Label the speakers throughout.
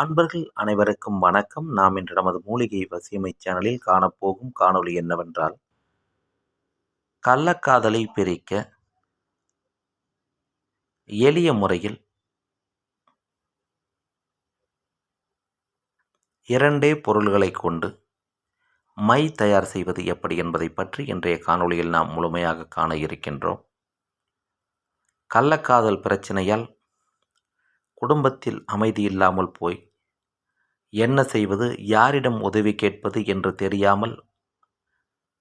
Speaker 1: அன்பர்கள் அனைவருக்கும் வணக்கம். நாம் இன்று நமது மூலிகை வசியமை சேனலில் காணப்போகும் காணொளி என்னவென்றால் கள்ளக்காதலை பிரிக்க எளிய முறையில் இரண்டே பொருள்களை கொண்டு மை தயார் செய்வது எப்படி என்பதை பற்றி இன்றைய காணொளியில் நாம் முழுமையாக காண இருக்கின்றோம். கள்ளக்காதல் பிரச்சனையால் குடும்பத்தில் அமைதி இல்லாமல் போய் என்ன செய்வது யாரிடம் உதவி கேட்பது என்று தெரியாமல்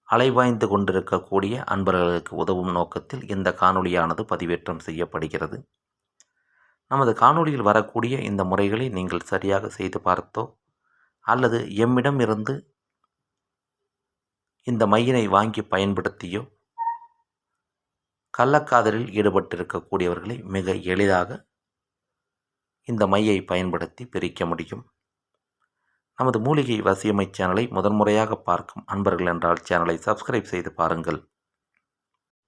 Speaker 1: அலைவாய்ந்து கொண்டிருக்கக்கூடிய அன்பர்களுக்கு உதவும் நோக்கத்தில் இந்த காணொளியானது பதிவேற்றம் செய்யப்படுகிறது. நமது காணொளியில் வரக்கூடிய இந்த முறைகளை நீங்கள் சரியாக செய்து பார்த்தோ அல்லது எம்மிடம் இருந்து இந்த மையினை வாங்கி பயன்படுத்தியோ கள்ளக்காதலில் ஈடுபட்டிருக்கக்கூடியவர்களை மிக எளிதாக இந்த மையை பயன்படுத்தி பிரிக்க முடியும். நமது மூலிகை வசியமை சேனலை முதன்முறையாக பார்க்கும் அன்பர்கள் என்றால் சேனலை சப்ஸ்கிரைப் செய்து பாருங்கள்.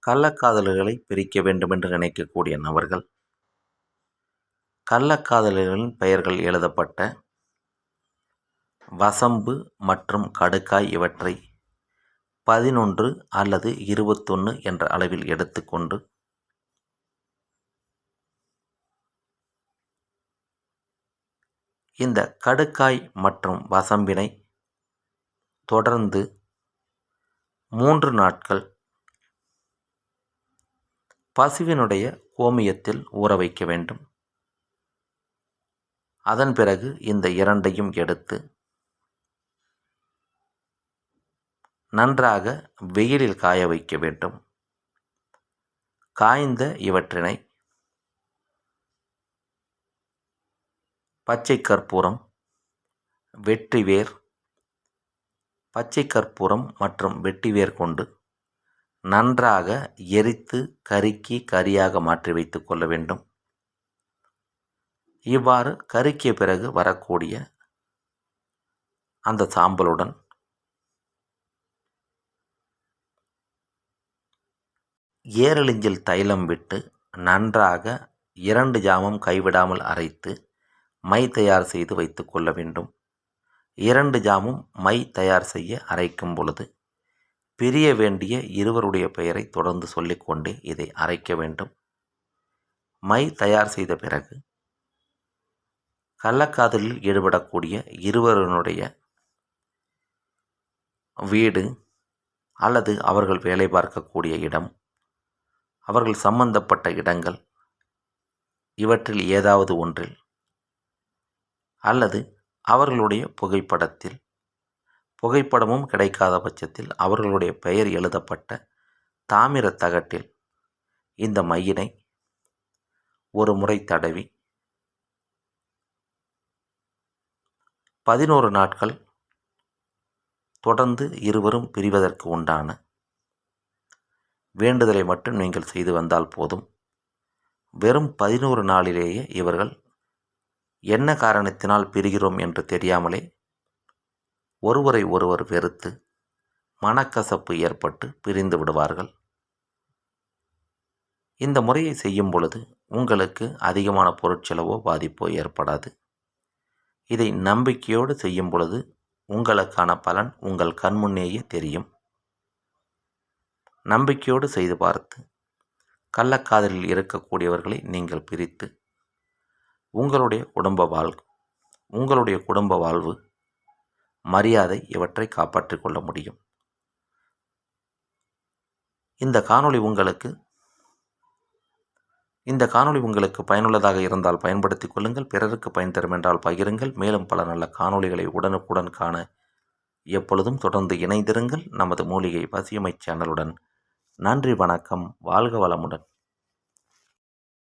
Speaker 1: கள்ளக்காதலர்களை பிரிக்க வேண்டுமென்று நினைக்கக்கூடிய நபர்கள் கள்ளக்காதலர்களின் பெயர்கள் எழுதப்பட்ட வசம்பு மற்றும் கடுக்காய் இவற்றை பதினொன்று அல்லது இருபத்தொன்று என்ற அளவில் எடுத்துக்கொண்டு இந்த கடுக்காய் மற்றும் வசம்பினை தொடர்ந்து மூன்று நாட்கள் பசுவினுடைய கோமியத்தில் ஊற வைக்க வேண்டும். அதன் பிறகு இந்த இரண்டையும் எடுத்து நன்றாக வெயிலில் காய வைக்க வேண்டும். காய்ந்த இவற்றினை பச்சை கற்பூரம் வெற்றிவேர் பச்சை கற்பூரம் மற்றும் வெட்டிவேர் கொண்டு நன்றாக எரித்து கருக்கி கரியாக மாற்றி வைத்து கொள்ள வேண்டும். இவ்வாறு கருக்கிய பிறகு வரக்கூடிய அந்த சாம்பலுடன் ஏரழிஞ்சில் தைலம் விட்டு நன்றாக இரண்டு ஜாமம் கைவிடாமல் அரைத்து மை தயார் செய்து வைத்து கொள்ள வேண்டும். இரண்டு ஜாமும் மை தயார் செய்ய அரைக்கும் பொழுது பிரிய வேண்டிய இருவருடைய பெயரை தொடர்ந்து சொல்லிக்கொண்டே இதை அரைக்க வேண்டும். மை தயார் செய்த பிறகு கள்ளக்காதலில் ஈடுபடக்கூடிய இருவருடைய வீடு அல்லது அவர்கள் வேலை பார்க்கக்கூடிய இடம் அவர்கள் சம்பந்தப்பட்ட இடங்கள் இவற்றில் ஏதாவது ஒன்றில் அல்லது அவர்களுடைய புகைப்படத்தில். புகைப்படமும் கிடைக்காத பட்சத்தில் அவர்களுடைய பெயர் எழுதப்பட்ட தாமிர தகட்டில் இந்த மையினை ஒரு முறை தடவி பதினோரு நாட்கள் தொடர்ந்து இருவரும் பிரிவதற்கு உண்டான வேண்டுதலை மட்டும் நீங்கள் செய்து வந்தால் போதும். வெறும் பதினோரு நாளிலேயே இவர்கள் என்ன காரணத்தினால் பிரிகிறோம் என்று தெரியாமலே ஒருவரை ஒருவர் வெறுத்து மனக்கசப்பு ஏற்பட்டு பிரிந்து விடுவார்கள். இந்த முறையை செய்யும் பொழுது உங்களுக்கு அதிகமான பொருட்செலவோ பாதிப்போ ஏற்படாது. இதை நம்பிக்கையோடு செய்யும் பொழுது உங்களுக்கான பலன் உங்கள் கண்முன்னேயே தெரியும். நம்பிக்கையோடு செய்து பார்த்து கள்ளக்காதலில் இருக்கக்கூடியவர்களை நீங்கள் பிரித்து உங்களுடைய குடும்ப வாழ் உங்களுடைய குடும்ப வாழ்வு மரியாதை இவற்றை காப்பாற்றிக் கொள்ள முடியும். இந்த காணொளி உங்களுக்கு இந்த காணொளி உங்களுக்கு பயனுள்ளதாக இருந்தால் பயன்படுத்திக் கொள்ளுங்கள் பிறருக்கு பயன் தரும் என்றால் பகிருங்கள் மேலும் பல நல்ல காணொளிகளை உடனுக்குடன் காண எப்பொழுதும் தொடர்ந்து இணைந்திருங்கள். நமது மூலிகை பசியமை சேனலுடன் நன்றி வணக்கம் வாழ்க வளமுடன்.